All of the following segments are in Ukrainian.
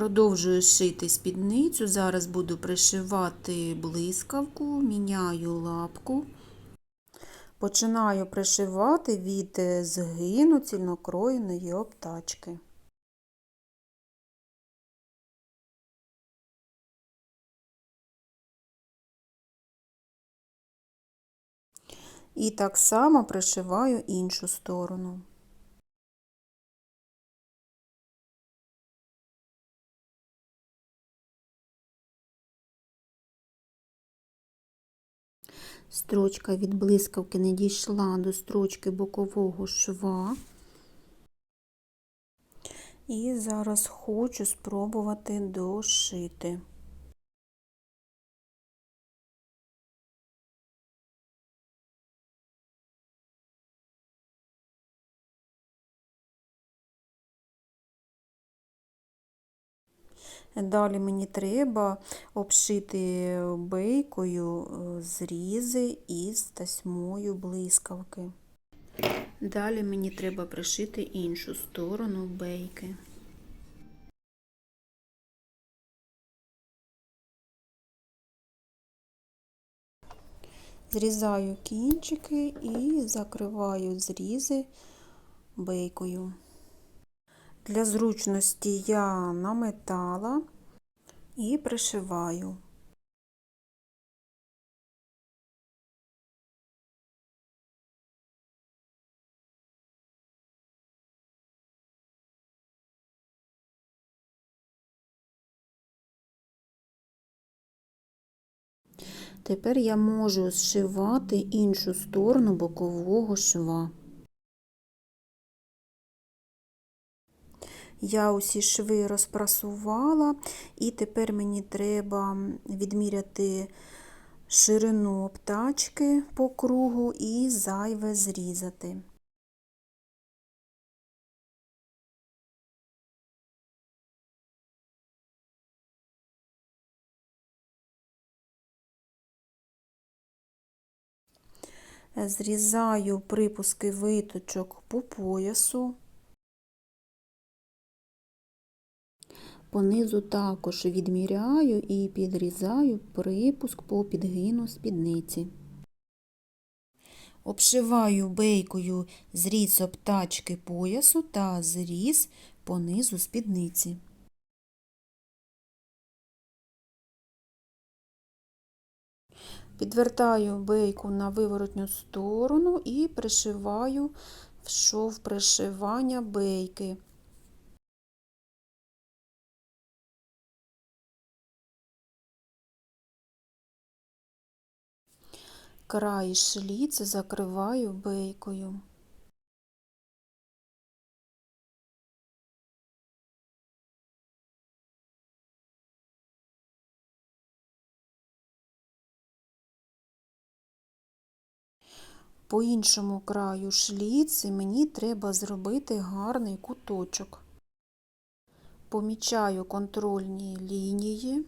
Продовжую шити спідницю. Зараз буду пришивати блискавку, міняю лапку. Починаю пришивати від е, згину цільнокроєної обтачки. І так само пришиваю іншу сторону. Строчка від блискавки не дійшла до строчки бокового шва. І зараз хочу спробувати дошити. Далі мені треба обшити бейкою е, зрізи із тасьмою блискавки. Далі мені треба пришити іншу сторону бейки. Зрізаю кінчики і закриваю зрізи бейкою. Для зручності я наметала і пришиваю. Тепер я можу зшивати іншу сторону бокового шва. Я усі шви розпрасувала, і тепер мені треба відміряти ширину обтачки по кругу і зайве зрізати. Зрізаю припуски виточок по поясу. Понизу також відміряю і підрізаю припуск по підгину спідниці. Обшиваю бейкою зріз обтачки поясу та зріз понизу спідниці. Підвертаю бейку на виворотню сторону і пришиваю в шов пришивання бейки. Край шліц закриваю бейкою. По іншому краю шліци мені треба зробити гарний куточок. Помічаю контрольні лінії,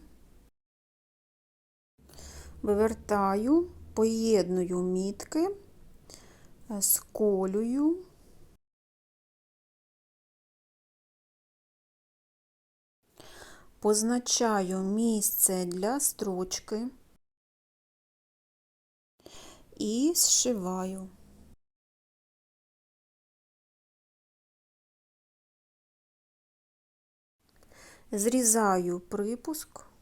вивертаю поєдную мітки, е, сколюю. Позначаю місце для строчки і зшиваю. Зрізаю припуск.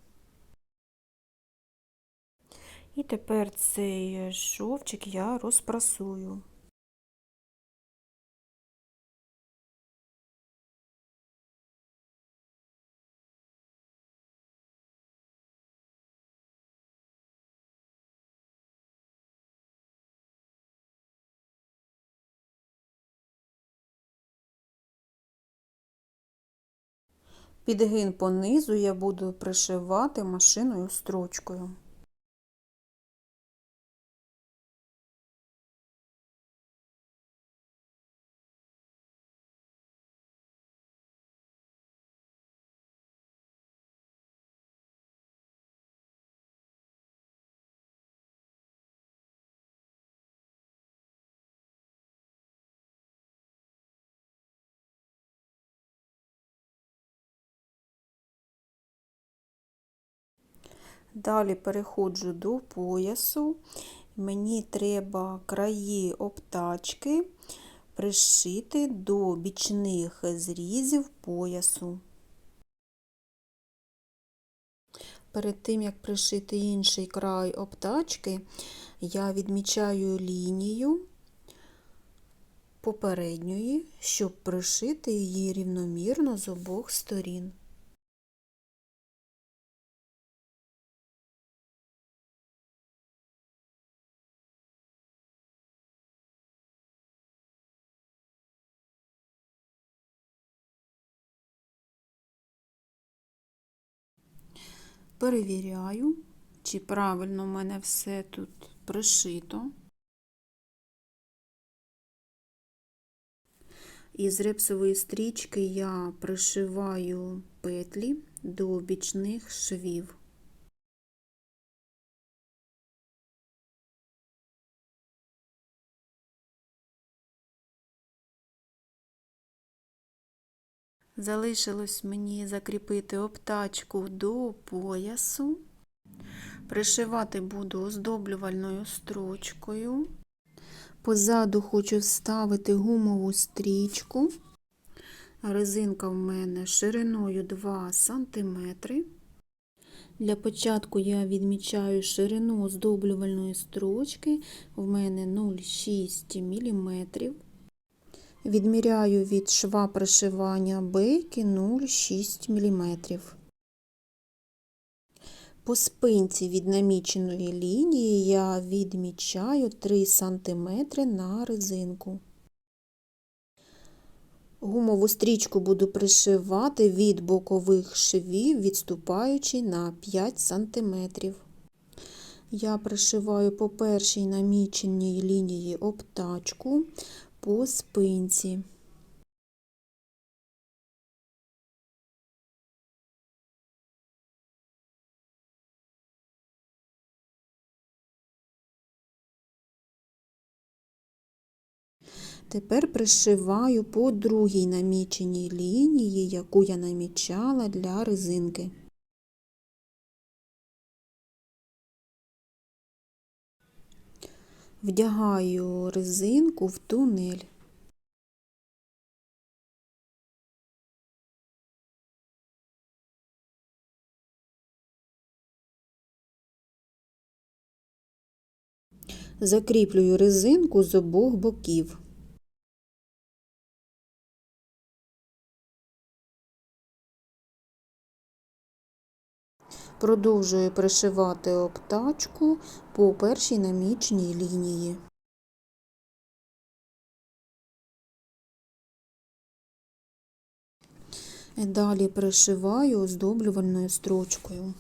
І тепер цей шовчик я розпрасую. Підгин понизу я буду пришивати машиною строчкою. Далі переходжу до поясу. Мені треба краї обтачки пришити до бічних зрізів поясу. Перед тим, як пришити інший край обтачки, я відмічаю лінію попередньої, щоб пришити її рівномірно з обох сторін. Перевіряю, чи правильно в мене все тут пришито. Із репсової стрічки я пришиваю петлі до бічних швів. Залишилось мені закріпити обтачку до поясу. Пришивати буду оздоблювальною строчкою. Позаду хочу вставити гумову стрічку. Резинка в мене шириною 2 см. Для початку я відмічаю ширину оздоблювальної строчки, в мене 0,6 мм. Відміряю від шва пришивання бейки 0,6 мм. По спинці від наміченої лінії я відмічаю 3 см на резинку. Гумову стрічку буду пришивати від бокових швів, відступаючи на 5 см. Я пришиваю по першій наміченій лінії обтачку по спинці. Тепер пришиваю по другій наміченій лінії, яку я намічала для резинки. Вдягаю резинку в тунель. Закріплюю резинку з обох боків. Продовжую пришивати обтачку по першій намічній лінії. Далі пришиваю оздоблювальною строчкою.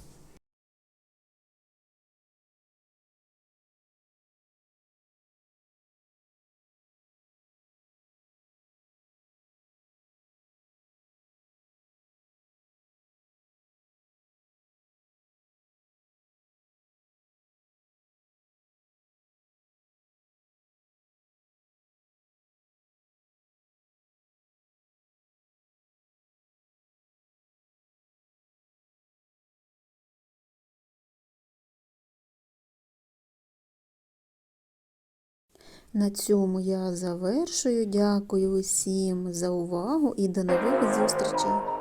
На цьому я завершую. Дякую усім за увагу і до нових зустрічей!